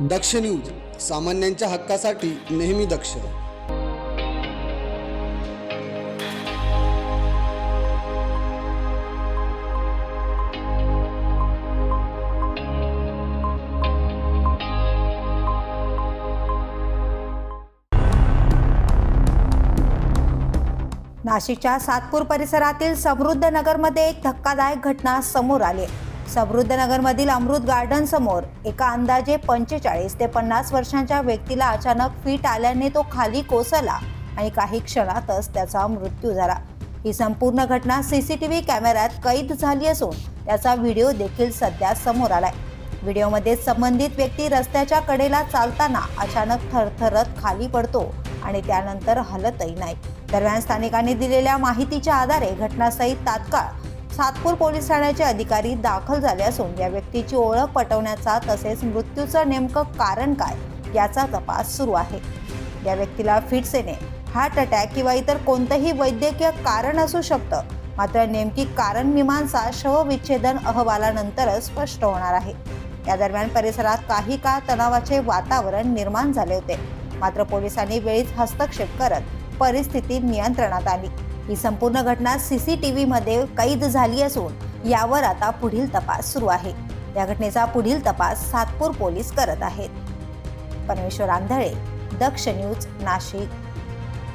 दक्ष news सामान्यांच्या हक्कासाठी नेहमी दक्ष. नाशिकच्या सातपूर परिसरातील समृद्ध नगरमध्ये एक धक्कादायक घटना समोर आली आहे. नगरमधील अमृत गार्डन समोर एका अंदाजे पंचेचाळीस ते पन्नास वर्षांच्या व्यक्तीला अचानक फीट आल्याने तो खाली कोसळला आणि काही क्षणातच त्याचा मृत्यू झाला. ही संपूर्ण घटना सीसीटीव्ही कॅमेऱ्यात कैद झाली असून त्याचा व्हिडिओ देखील सध्या समोर आलाय. व्हिडिओमध्ये संबंधित व्यक्ती रस्त्याच्या कडेला चालताना अचानक थरथरत खाली पडतो आणि त्यानंतर हलतही नाही. दरम्यान स्थानिकांनी दिलेल्या माहितीच्या आधारे घटनास्थळी तात्काळ सातपूर पोलीस ठाण्याचे अधिकारी दाखल झाले असून या व्यक्तीची ओळख पटवण्याचा तसेच मृत्यूचं नेमकं कारण काय याचा तपास सुरू आहे. या व्यक्तीला फिटसेने हार्ट अटॅक किंवा इतर कोणतंही वैद्यकीय कारण असू शकतं. मात्र नेमकी कारण मीमांसा शवविच्छेदन अहवालानंतरच स्पष्ट होणार आहे. या दरम्यान परिसरात काही काळ तणावाचे वातावरण निर्माण झाले होते. मात्र पोलिसांनी वेळीच हस्तक्षेप करत परिस्थिती नियंत्रणात आली. ही संपूर्ण घटना सीसीटीव्ही मध्ये कैद झाली असून यावर आता पुढील तपास सुरू आहे. या घटनेचा पुढील तपास सातपूर पोलीस करत आहेत. परमेश्वर आंधळे दक्ष न्यूज नाशिक.